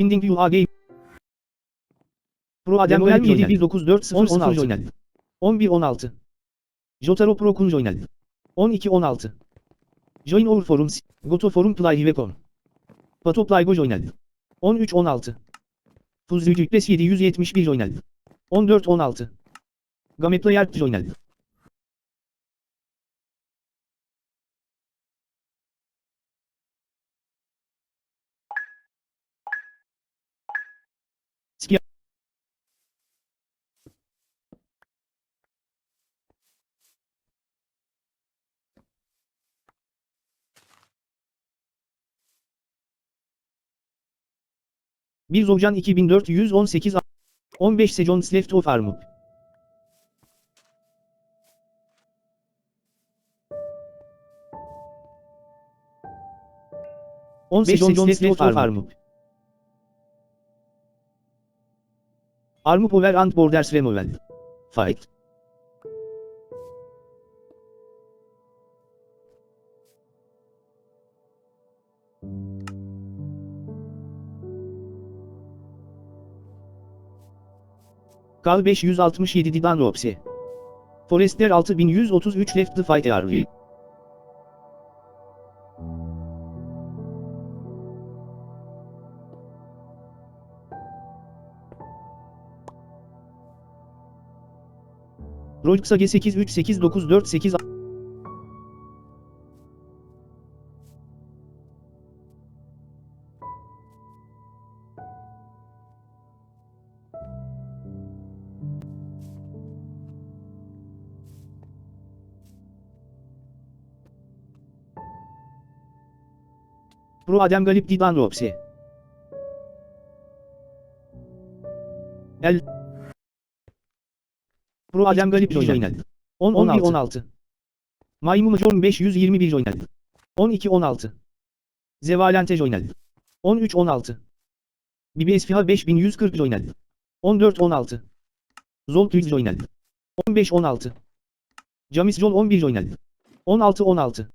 Finding UAG Pro Adem Golem 7194 Joynel 11 16 Jotaro Pro Kun Joynel 12 16 Join Our Forums Goto Forum Play Hivecom Pato Playgo Joynel 13 16 Fuzzy Cüppes 771 Joynel 14 16 Gameplayer Joynel 1 Zovcan 2418 15 Sejons left of Armup On Sejons left, left of Armup Armup over and borders removal Fight. Kal 567 Didan Ropsi. Forester 6133 Left the Fight Army. Rolksa G838948 Pro Adem Galip Didan Ropsi. El Pro Adem Galip Joynel. 10 11 16. Maymun Major 521 Joynel. 12 16. Zevalente Joynel. 13 16. BBS Fiha 5140 Joynel. 14 16. Zol Tüz Joynel. 15 16. Jamis Jol 11 Joynel. 16 16.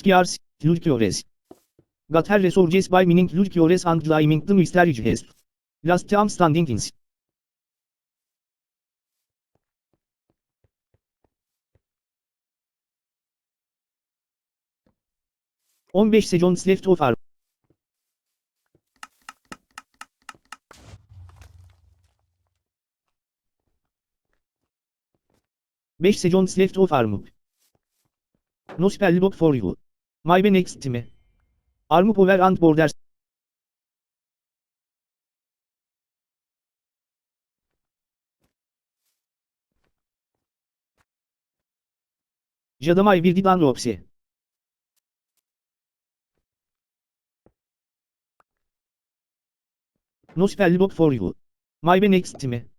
Skiars, Lulkiores. Got her resources by mining Lulkiores and climbing the mystery Last time standing ins. On beş seconds left of our. Beş seconds left of armut. No spell book for you. My next time. Armu power and borders. Jadamay bir didan ropsi. No spell book for you. My next time.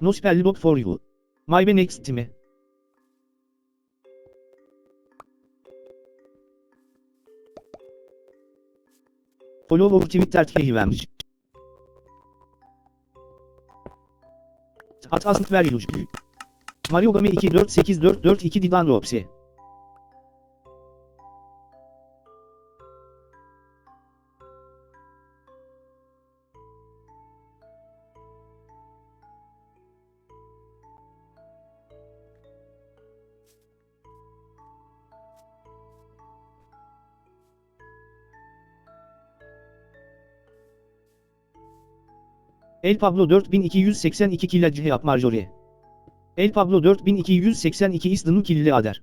No spell book for you. My next time. Follow over Twitter vermiş. At asnt ver. Mario Game 248442 Didan Ropsi. El Pablo 4282 killa cihap Marjorie. El Pablo 4282 is the new killi ader.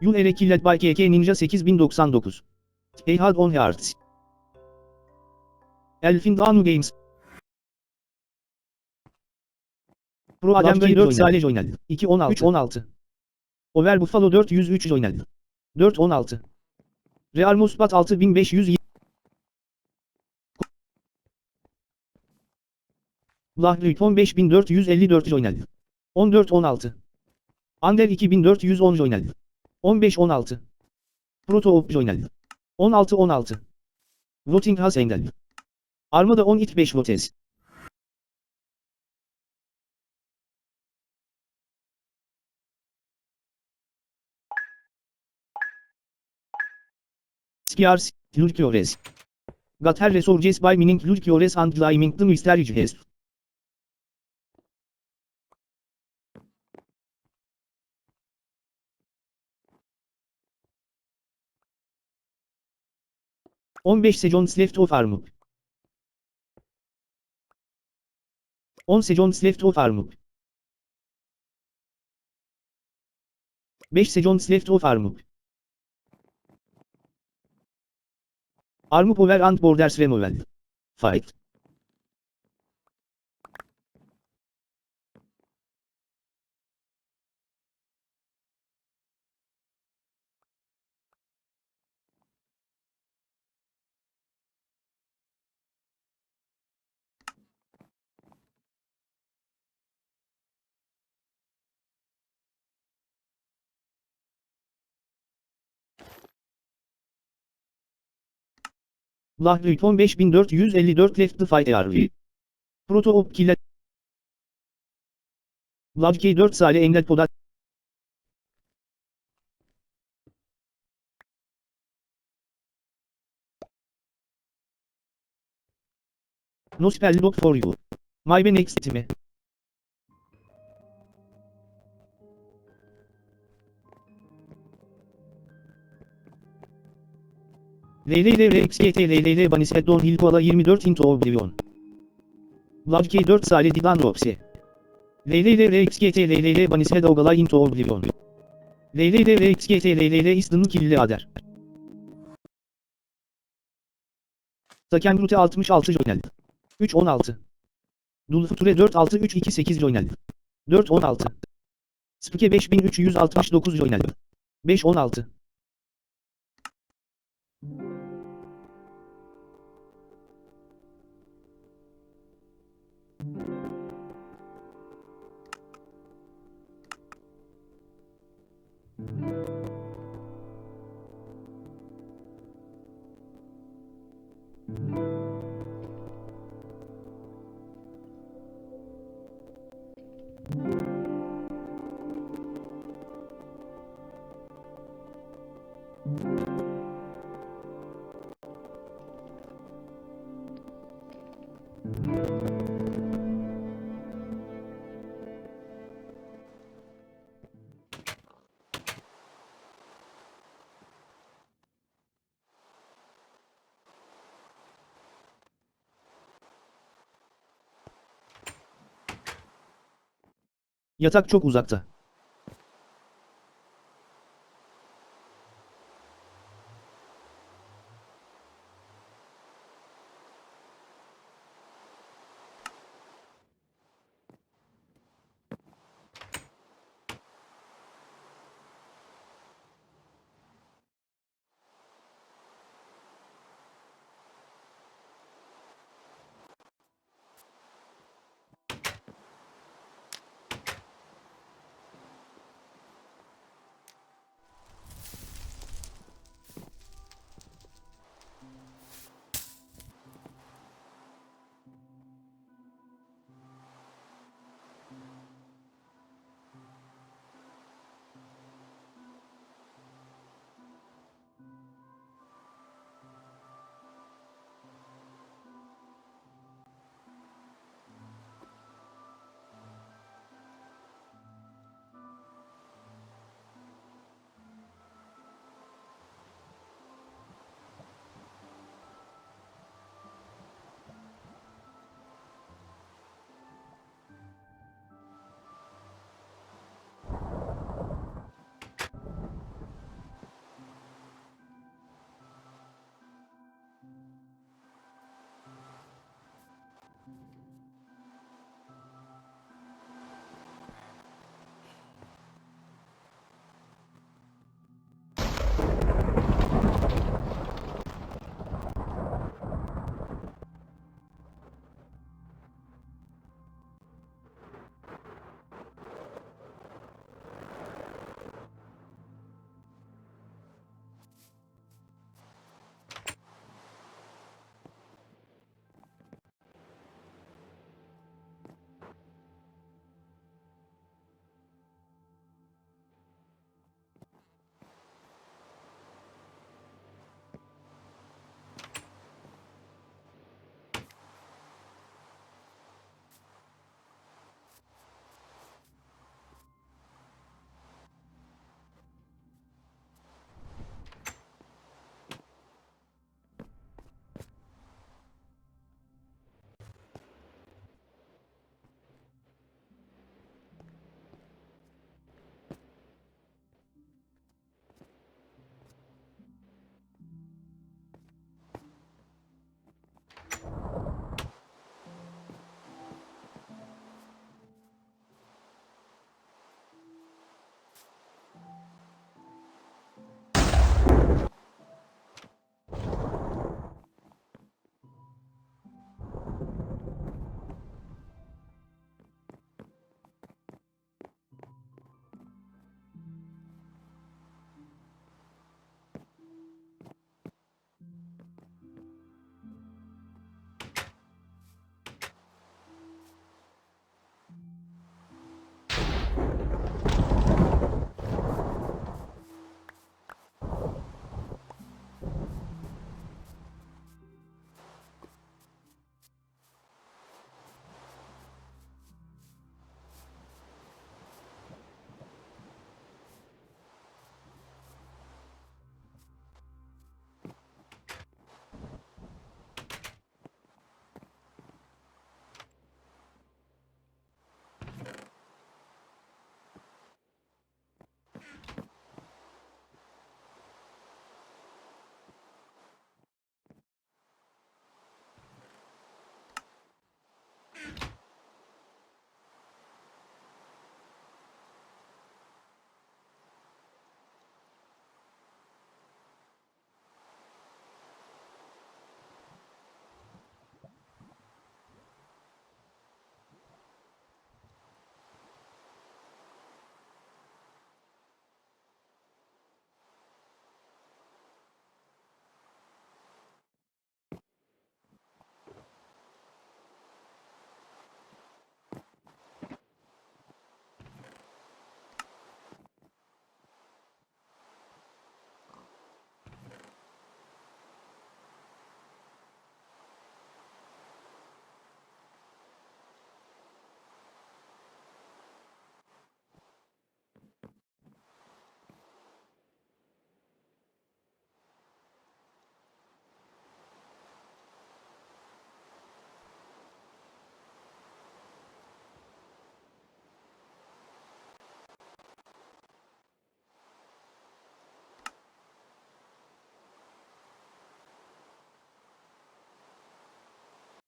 Yun ere killet by KK Ninja 8099. Hey had on hearts. Elfin Danu Games. Pro Lafçı 4 oynadı. Salej oynadı. 2 16 3 16. Over Buffalo 403 oynadı. 4 16. Real Musbat 6500 Blahlüt 15454 oynadı. 14 16. Ander 2410 oynadı. 15 16. Proto Op oynadı. 16 16. Voting Has Engel. Armada 10 it 5 Votes. Skiars, Lurkiores. Gatter resurges by mining Lurkiores and climbing the mysterious hest. On beş seconds left of armor. 10 seconds left of armor. 5 seconds left of armor. Armor power and borders removal. Fight. Blahlüt 15454 left the fight ARV. Proto Op Killa. Blavkey 4 Sale Engel Podat. No spell lock for you. My next time. LLL RXGT LLL Banis Heddon Hilkoala 24 into Oblivion. Blavkey 4 Sale Didan Ropsi. LLL RXGT LLL Banis Heddogala into Oblivion. LLL RXGT LLL Eastern Kille Ader. Taken Brute 66 Joynel. 3-16. Dulfuture 4-6-3-2-8 Joynel. 4-16. Spike 5369 Joynel. 5-16. Yatak çok uzakta.